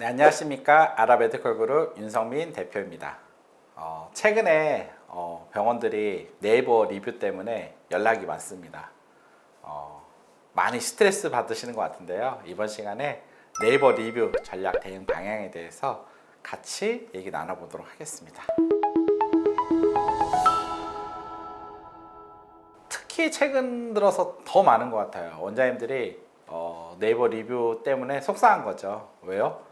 네, 안녕하십니까. 아랍에드컬 그룹 윤성민 대표입니다. 어, 최근에 어, 병원들이 네이버 리뷰 때문에 연락이 많습니다. 어, 많이 스트레스 받으시는 것 같은데요. 이번 시간에 네이버 리뷰 전략 대응 방향에 대해서 같이 얘기 나눠보도록 하겠습니다. 특히 최근 들어서 더 많은 것 같아요. 원장님들이 어, 네이버 리뷰 때문에 속상한 거죠. 왜요?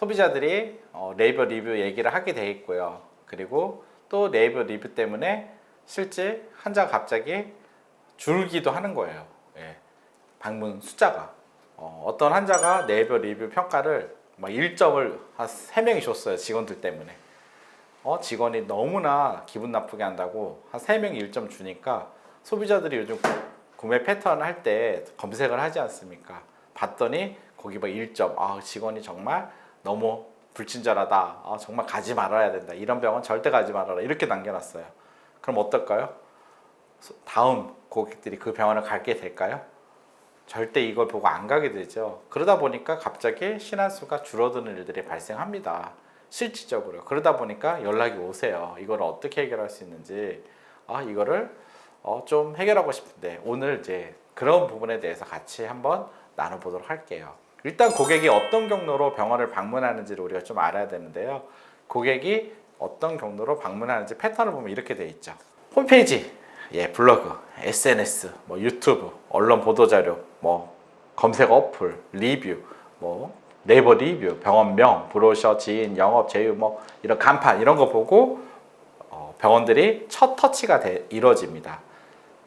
소비자들이 어, 네이버 리뷰 얘기를 하게 돼 있고요. 그리고 또 네이버 리뷰 때문에 실제 환자가 갑자기 줄기도 하는 거예요. 예. 방문 숫자가 어, 떤 환자가 네이버 리뷰 평가를 막 1점을 한 3명이 줬어요. 직원들 때문에. 어, 직원이 너무나 기분 나쁘게 한다고 한 3명이 1점 주니까 소비자들이 요즘 구매 패턴 할 때 검색을 하지 않습니까? 봤더니 거기 막 1점. 아, 직원이 정말 너무 불친절하다. 아, 정말 가지 말아야 된다. 이런 병원 절대 가지 말아라. 이렇게 남겨놨어요. 그럼 어떨까요? 소- 다음 고객들이 그 병원을 가게 될까요? 절대 이걸 보고 안 가게 되죠. 그러다 보니까 갑자기 신한수가 줄어드는 일들이 발생합니다. 실질적으로. 그러다 보니까 연락이 오세요. 이걸 어떻게 해결할 수 있는지. 아, 이거를 어, 좀 해결하고 싶은데 오늘 이제 그런 부분에 대해서 같이 한번 나눠보도록 할게요. 일단 고객이 어떤 경로로 병원을 방문하는지를 우리가 좀 알아야 되는데요. 고객이 어떤 경로로 방문하는지 패턴을 보면 이렇게 돼 있죠. 홈페이지, 예, 블로그, SNS, 뭐 유튜브, 언론 보도 자료, 뭐 검색 어플, 리뷰, 뭐 네이버 리뷰, 병원명, 브로셔, 지인, 영업, 제휴, 뭐 이런 간판 이런 거 보고 어, 병원들이 첫 터치가 돼, 이루어집니다.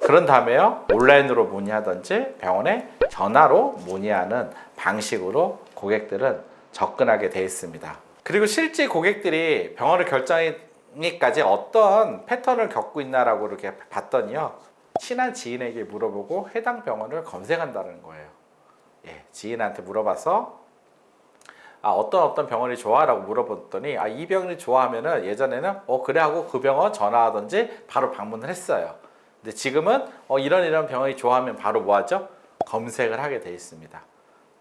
그런 다음에요 온라인으로 문의하든지 병원에 전화로 문의하는 방식으로 고객들은 접근하게 돼 있습니다. 그리고 실제 고객들이 병원을 결정하기까지 어떤 패턴을 겪고 있나라고 이렇게 봤더니요 친한 지인에게 물어보고 해당 병원을 검색한다는 거예요. 예, 지인한테 물어봐서 아 어떤 어떤 병원이 좋아라고 물어봤더니 아 이 병원이 좋아하면은 예전에는 어 그래 하고 그 병원 전화하든지 바로 방문을 했어요. 근데 지금은 어 이런 이런 병원이 좋아하면 바로 뭐하죠? 검색을 하게 돼 있습니다.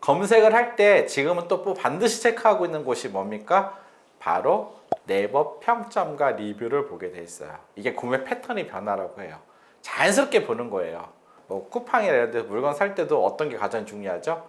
검색을 할 때 지금은 또뭐 반드시 체크하고 있는 곳이 뭡니까? 바로 네이버 평점과 리뷰를 보게 돼 있어요. 이게 구매 패턴이 변화라고 해요. 자연스럽게 보는 거예요. 뭐 쿠팡이라든지 물건 살 때도 어떤 게 가장 중요하죠?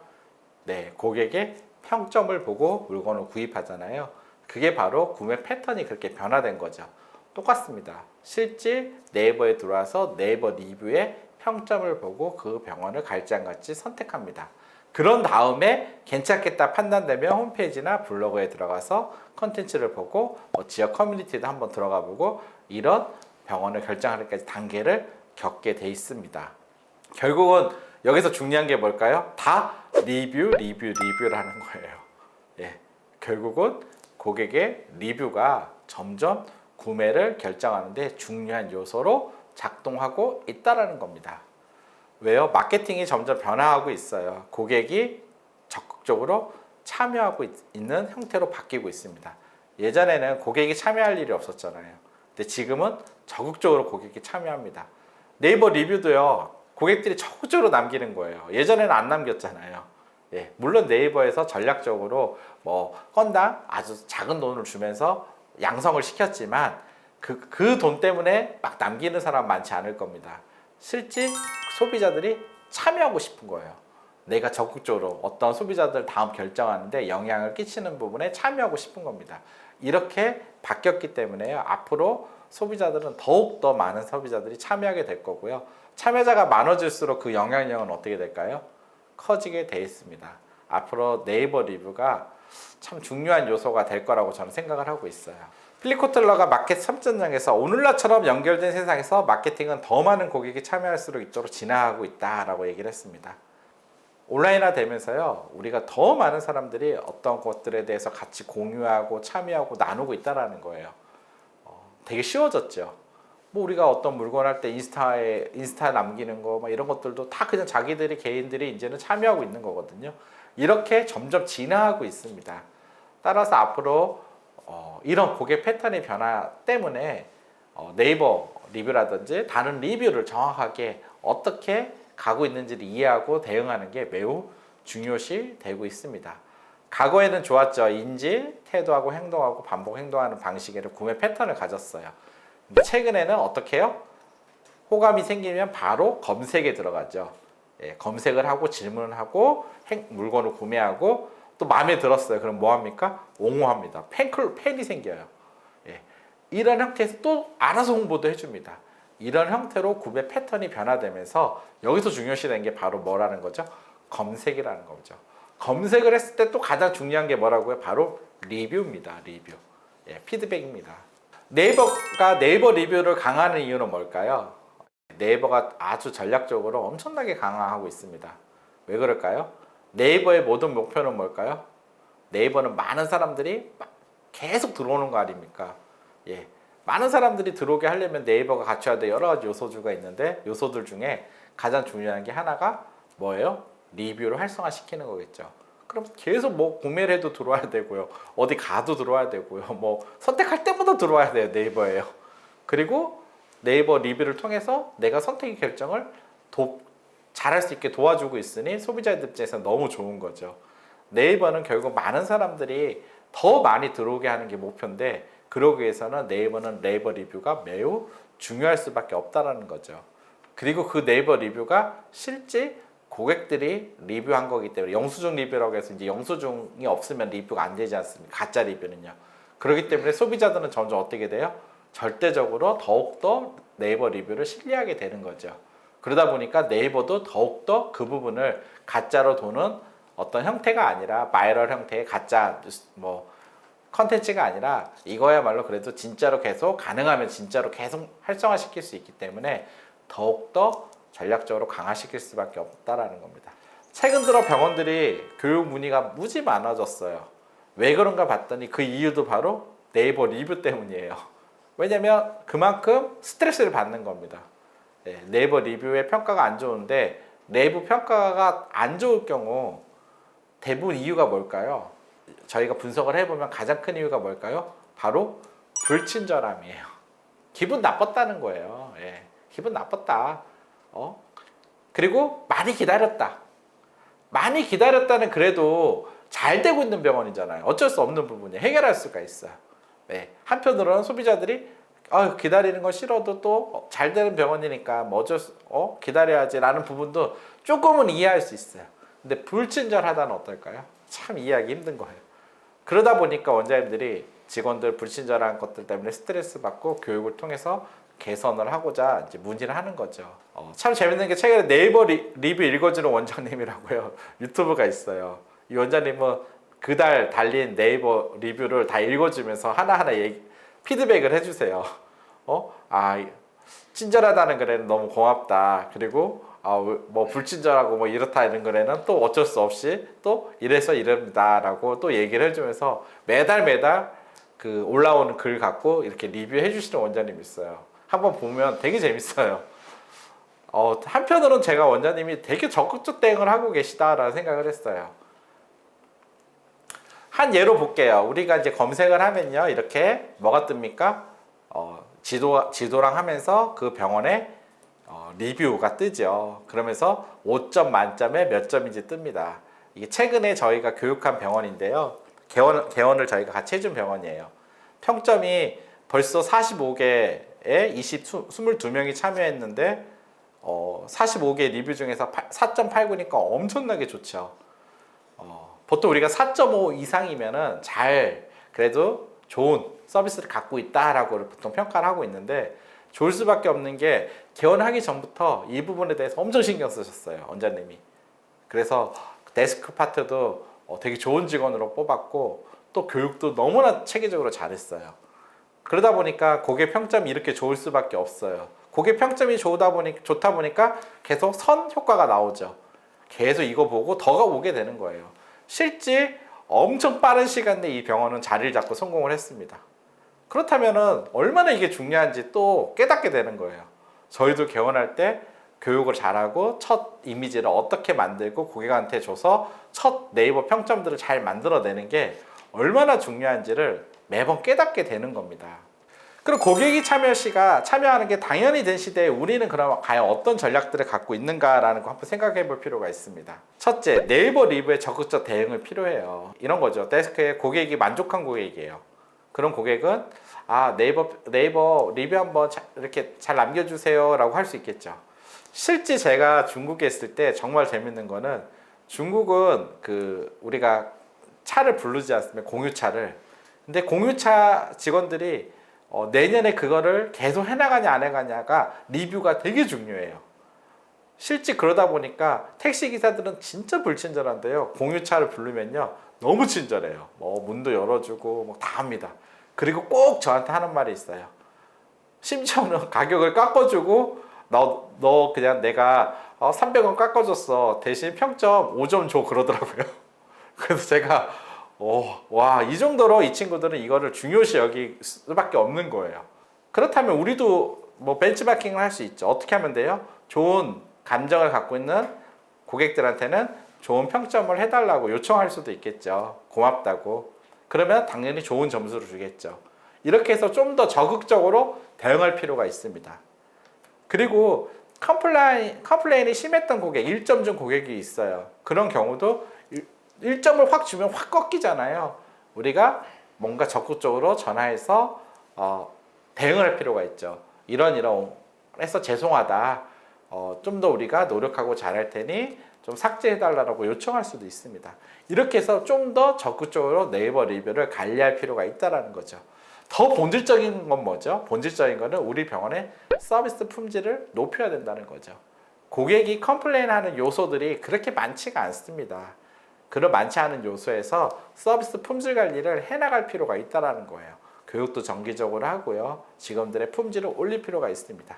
네, 고객의 평점을 보고 물건을 구입하잖아요. 그게 바로 구매 패턴이 그렇게 변화된 거죠. 똑같습니다. 실제 네이버에 들어와서 네이버 리뷰에 평점을 보고 그 병원을 갈지 선택합니다. 그런 다음에 괜찮겠다 판단되면 홈페이지나 블로그에 들어가서 컨텐츠를 보고 뭐 지역 커뮤니티도 한번 들어가 보고 이런 병원을 결정하기까지 단계를 겪게 돼 있습니다. 결국은 여기서 중요한 게 뭘까요? 다 리뷰, 리뷰, 리뷰라는 거예요. 예. 결국은 고객의 리뷰가 점점 구매를 결정하는데 중요한 요소로 작동하고 있다라는 겁니다. 왜요? 마케팅이 점점 변화하고 있어요. 고객이 적극적으로 참여하고 있- 있는 형태로 바뀌고 있습니다. 예전에는 고객이 참여할 일이 없었잖아요. 근데 지금은 적극적으로 고객이 참여합니다. 네이버 리뷰도요. 고객들이 적극적으로 남기는 거예요. 예전에는 안 남겼잖아요. 예, 물론 네이버에서 전략적으로 뭐 건당 아주 작은 돈을 주면서 양성을 시켰지만 그 그 돈 때문에 막 남기는 사람 많지 않을 겁니다. 실제 소비자들이 참여하고 싶은 거예요. 내가 적극적으로 어떤 소비자들 다음 결정하는데 영향을 끼치는 부분에 참여하고 싶은 겁니다. 이렇게 바뀌었기 때문에요. 앞으로 소비자들은 더욱 더 많은 소비자들이 참여하게 될 거고요. 참여자가 많아질수록 그 영향력은 어떻게 될까요? 커지게 돼 있습니다. 앞으로 네이버 리뷰가 참 중요한 요소가 될 거라고 저는 생각을 하고 있어요. 필리코틀러가 마켓 3전장에서 오늘날처럼 연결된 세상에서 마케팅은 더 많은 고객이 참여할수록 있도록 진화하고 있다라고 얘기를 했습니다. 온라인화 되면서요, 우리가 더 많은 사람들이 어떤 것들에 대해서 같이 공유하고 참여하고 나누고 있다라는 거예요. 어, 되게 쉬워졌죠. 뭐 우리가 어떤 물건 할 때 인스타에 인스타 남기는 거 막 이런 것들도 다 그냥 자기들이 개인들이 이제는 참여하고 있는 거거든요. 이렇게 점점 진화하고 있습니다. 따라서 앞으로 어, 이런 고객 패턴의 변화 때문에 어, 네이버 리뷰라든지 다른 리뷰를 정확하게 어떻게 가고 있는지를 이해하고 대응하는 게 매우 중요시 되고 있습니다. 과거에는 좋았죠. 인지, 태도하고 행동하고 반복 행동하는 방식의 구매 패턴을 가졌어요. 최근에는 어떻게 해요? 호감이 생기면 바로 검색에 들어가죠. 예, 검색을 하고 질문을 하고 행- 물건을 구매하고 또 마음에 들었어요. 그럼 뭐 합니까? 옹호합니다. 팬클 팬이 생겨요. 예, 이런 형태에서 또 알아서 홍보도 해줍니다. 이런 형태로 구매 패턴이 변화되면서 여기서 중요시되는 게 바로 뭐라는 거죠? 검색이라는 거죠. 검색을 했을 때 또 가장 중요한 게 뭐라고요? 바로 리뷰입니다. 리뷰. 예, 피드백입니다. 네이버가 네이버 리뷰를 강화하는 이유는 뭘까요? 네이버가 아주 전략적으로 엄청나게 강화하고 있습니다. 왜 그럴까요? 네이버의 모든 목표는 뭘까요? 네이버는 많은 사람들이 막 계속 들어오는 거 아닙니까? 예. 많은 사람들이 들어오게 하려면 네이버가 갖춰야 될 여러 가지 요소주가 있는데 요소들 중에 가장 중요한 게 하나가 뭐예요? 리뷰를 활성화시키는 거겠죠. 그럼 계속 뭐 구매를 해도 들어와야 되고요. 어디 가도 들어와야 되고요. 뭐 선택할 때마다 들어와야 돼요. 네이버예요. 그리고 네이버 리뷰를 통해서 내가 선택의 결정을 도, 잘할 수 있게 도와주고 있으니 소비자들 입장에서 너무 좋은 거죠. 네이버는 결국 많은 사람들이 더 많이 들어오게 하는 게 목표인데 그러기 위해서는 네이버는 네이버 리뷰가 매우 중요할 수밖에 없다라는 거죠. 그리고 그 네이버 리뷰가 실제 고객들이 리뷰한 거기 때문에 영수증 리뷰라고 해서 이제 영수증이 없으면 리뷰가 안 되지 않습니까? 가짜 리뷰는요. 그렇기 때문에 소비자들은 점점 어떻게 돼요? 절대적으로 더욱더 네이버 리뷰를 신뢰하게 되는 거죠. 그러다 보니까 네이버도 더욱더 그 부분을 가짜로 도는 어떤 형태가 아니라 바이럴 형태의 가짜 뭐 컨텐츠가 아니라 이거야말로 그래도 진짜로 계속 가능하면 진짜로 계속 활성화시킬 수 있기 때문에 더욱더 전략적으로 강화시킬 수밖에 없다라는 겁니다. 최근 들어 병원들이 교육 문의가 무지 많아졌어요. 왜 그런가 봤더니 그 이유도 바로 네이버 리뷰 때문이에요. 왜냐면 그만큼 스트레스를 받는 겁니다. 네, 네이버 리뷰의 평가가 안 좋은데 내부 평가가 안 좋을 경우 대부분 이유가 뭘까요? 저희가 분석을 해보면 가장 큰 이유가 뭘까요? 바로 불친절함이에요. 기분 나빴다는 거예요. 예, 기분 나빴다. 어? 그리고 많이 기다렸다. 많이 기다렸다는 그래도 잘 되고 있는 병원이잖아요. 어쩔 수 없는 부분이 해결할 수가 있어요. 네. 한편으로는 소비자들이 아, 기다리는 거 싫어도 또 잘 되는 병원이니까 뭐 어쩔 수, 어? 기다려야지라는 부분도 조금은 이해할 수 있어요. 근데 불친절하다는 어떨까요? 참 이해하기 힘든 거예요. 그러다 보니까 원장님들이 직원들 불친절한 것들 때문에 스트레스 받고 교육을 통해서 개선을 하고자 이제 문의를 하는 거죠. 어, 참 재밌는 게 최근에 네이버 리, 리뷰 읽어주는 원장님이라고요. 유튜브가 있어요. 이 원장님은 그달 달린 네이버 리뷰를 다 읽어주면서 하나하나 얘기, 피드백을 해주세요. 어? 아, 친절하다는 글에는 너무 고맙다. 그리고 아, 뭐 불친절하고 뭐 이렇다 이런 글에는 또 어쩔 수 없이 또 이래서 이럽니다라고 또 얘기를 해주면서 매달 매달 그 올라오는 글 갖고 이렇게 리뷰해 주시는 원장님 있어요. 한번 보면 되게 재밌어요. 어, 한편으로는 제가 원장님이 되게 적극적 대응을 하고 계시다라는 생각을 했어요. 한 예로 볼게요. 우리가 이제 검색을 하면요. 이렇게 뭐가 뜹니까? 어, 지도, 지도랑 하면서 그 병원의 어, 리뷰가 뜨죠. 그러면서 5점 만점에 몇 점인지 뜹니다. 이게 최근에 저희가 교육한 병원인데요. 개원, 개원을 저희가 같이 해준 병원이에요. 평점이 벌써 45개에 20, 22명이 참여했는데 어, 45개 리뷰 중에서 4.89니까 엄청나게 좋죠. 어, 보통 우리가 4.5 이상이면은 잘 그래도 좋은 서비스를 갖고 있다라고 보통 평가를 하고 있는데 좋을 수밖에 없는 게 개원하기 전부터 이 부분에 대해서 엄청 신경 쓰셨어요 원장님이. 그래서 데스크 파트도 어, 되게 좋은 직원으로 뽑았고 또 교육도 너무나 체계적으로 잘했어요. 그러다 보니까 고객 평점이 이렇게 좋을 수밖에 없어요. 고객 평점이 좋다 보니 좋다 보니까 계속 선 효과가 나오죠. 계속 이거 보고 더가 오게 되는 거예요. 실제 엄청 빠른 시간 내에 이 병원은 자리를 잡고 성공을 했습니다. 그렇다면은 얼마나 이게 중요한지 또 깨닫게 되는 거예요. 저희도 개원할 때 교육을 잘하고 첫 이미지를 어떻게 만들고 고객한테 줘서 첫 네이버 평점들을 잘 만들어내는 게 얼마나 중요한지를 매번 깨닫게 되는 겁니다. 그리고 고객이 참여 시가 참여하는 게 당연히 된 시대에 우리는 그럼 과연 어떤 전략들을 갖고 있는가라는 거 한번 생각해 볼 필요가 있습니다. 첫째, 네이버 리뷰에 적극적 대응을 필요해요. 이런 거죠. 데스크에 고객이 만족한 고객이에요. 그런 고객은 아 네이버 네이버 리뷰 한번 자- 이렇게 잘 남겨주세요라고 할 수 있겠죠. 실제 제가 중국에 있을 때 정말 재밌는 거는 중국은 그 우리가 차를 부르지 않습니까? 공유차를. 근데 공유차 직원들이 어, 내년에 그거를 계속 해나가냐 안 해가냐가 리뷰가 되게 중요해요. 실제 그러다 보니까 택시 기사들은 진짜 불친절한데요. 공유차를 부르면요 너무 친절해요. 뭐 문도 열어주고 뭐 다 합니다. 그리고 꼭 저한테 하는 말이 있어요. 심지어는 가격을 깎아주고 너, 너 그냥 내가 어, 300원 깎아줬어. 대신 평점 5점 줘 그러더라고요. 그래서 제가 어, 와, 이 정도로 이 친구들은 이거를 중요시 여길 수밖에 없는 거예요. 그렇다면 우리도 뭐 벤치마킹을 할 수 있죠. 어떻게 하면 돼요? 좋은 감정을 갖고 있는 고객들한테는 좋은 평점을 해달라고 요청할 수도 있겠죠. 고맙다고. 그러면 당연히 좋은 점수를 주겠죠. 이렇게 해서 좀 더 적극적으로 대응할 필요가 있습니다. 그리고 컴플레인, 컴플레인이 심했던 고객, 1점 준 고객이 있어요. 그런 경우도 1점을 확 주면 확 꺾이잖아요. 우리가 뭔가 적극적으로 전화해서 어, 대응을 할 필요가 있죠. 이런 이런 해서 죄송하다. 어, 좀 더 우리가 노력하고 잘할 테니 좀 삭제해달라고 요청할 수도 있습니다. 이렇게 해서 좀 더 적극적으로 네이버 리뷰를 관리할 필요가 있다라는 거죠. 더 본질적인 건 뭐죠? 본질적인 거는 우리 병원의 서비스 품질을 높여야 된다는 거죠. 고객이 컴플레인 하는 요소들이 그렇게 많지가 않습니다. 그런 많지 않은 요소에서 서비스 품질 관리를 해나갈 필요가 있다라는 거예요. 교육도 정기적으로 하고요. 직원들의 품질을 올릴 필요가 있습니다.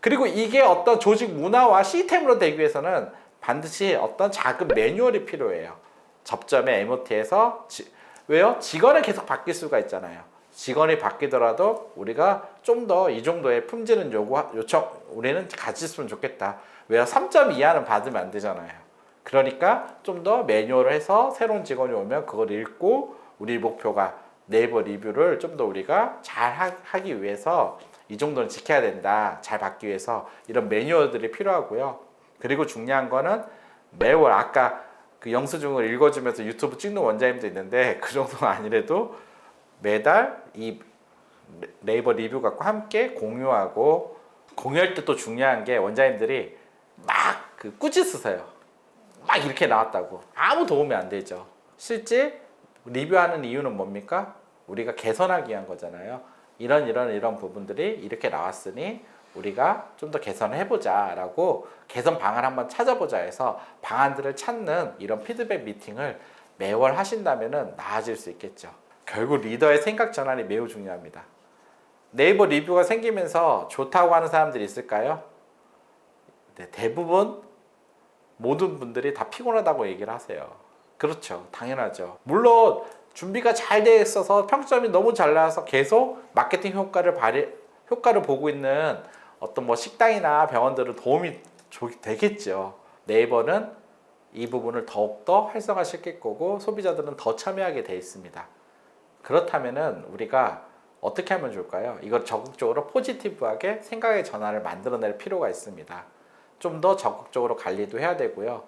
그리고 이게 어떤 조직 문화와 시스템으로 되기 위해서는 반드시 어떤 작은 매뉴얼이 필요해요. 접점의 MOT에서 왜요? 직원은 계속 바뀔 수가 있잖아요. 직원이 바뀌더라도 우리가 좀 더 이 정도의 품질은 요구 요청 우리는 가졌으면 좋겠다. 왜요? 3점 이하는 받으면 안 되잖아요. 그러니까 좀 더 매뉴얼을 해서 새로운 직원이 오면 그걸 읽고 우리 목표가 네이버 리뷰를 좀 더 우리가 잘 하- 하기 위해서 이 정도는 지켜야 된다. 잘 받기 위해서 이런 매뉴얼들이 필요하고요. 그리고 중요한 거는 매월 아까 그 영수증을 읽어주면서 유튜브 찍는 원장님도 있는데 그 정도는 아니래도 매달 이 네이버 리뷰 갖고 함께 공유하고 공유할 때 또 중요한 게 원장님들이 막 그 꾸짖 쓰세요. 막 이렇게 나왔다고 아무 도움이 안 되죠. 실제 리뷰하는 이유는 뭡니까? 우리가 개선하기 위한 거잖아요. 이런 이런 이런 부분들이 이렇게 나왔으니 우리가 좀 더 개선을 해보자라고 개선 방안 한번 찾아보자 해서 방안들을 찾는 이런 피드백 미팅을 매월 하신다면은 나아질 수 있겠죠. 결국 리더의 생각 전환이 매우 중요합니다. 네이버 리뷰가 생기면서 좋다고 하는 사람들이 있을까요? 네, 대부분 모든 분들이 다 피곤하다고 얘기를 하세요. 그렇죠. 당연하죠. 물론 준비가 잘돼 있어서 평점이 너무 잘 나와서 계속 마케팅 효과를 발휘, 효과를 보고 있는 어떤 뭐 식당이나 병원들은 도움이 조- 되겠죠. 네이버는 이 부분을 더욱더 활성화시킬 거고 소비자들은 더 참여하게 돼 있습니다. 그렇다면은 우리가 어떻게 하면 좋을까요? 이걸 적극적으로 포지티브하게 생각의 전환을 만들어낼 필요가 있습니다. 좀 더 적극적으로 관리도 해야 되고요.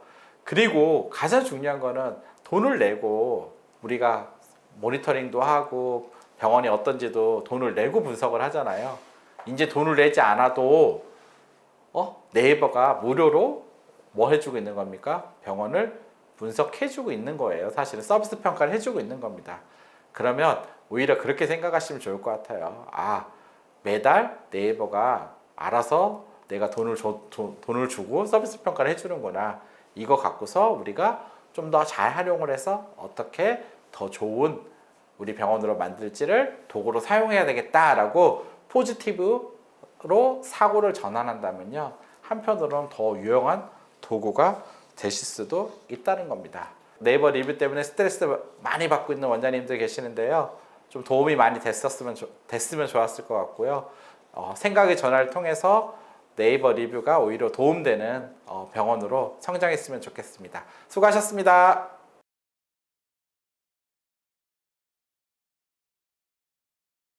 그리고 가장 중요한 거는 돈을 내고 우리가 모니터링도 하고 병원이 어떤지도 돈을 내고 분석을 하잖아요. 이제 돈을 내지 않아도 어? 네이버가 무료로 뭐 해주고 있는 겁니까? 병원을 분석해주고 있는 거예요. 사실은 서비스 평가를 해주고 있는 겁니다. 그러면 오히려 그렇게 생각하시면 좋을 것 같아요. 아 매달 네이버가 알아서 내가 돈을 줘, 돈- 돈을 주고 서비스 평가를 해주는구나. 이거 갖고서 우리가 좀 더 잘 활용을 해서 어떻게 더 좋은 우리 병원으로 만들지를 도구로 사용해야 되겠다라고 포지티브로 사고를 전환한다면요. 한편으로는 더 유용한 도구가 되실 수도 있다는 겁니다. 네이버 리뷰 때문에 스트레스 많이 받고 있는 원장님들 계시는데요. 좀 도움이 많이 됐었으면 좋- 됐으면 좋았을 것 같고요. 어, 생각의 전환을 통해서 네이버 리뷰가 오히려 도움되는 어, 병원으로 성장했으면 좋겠습니다. 수고하셨습니다.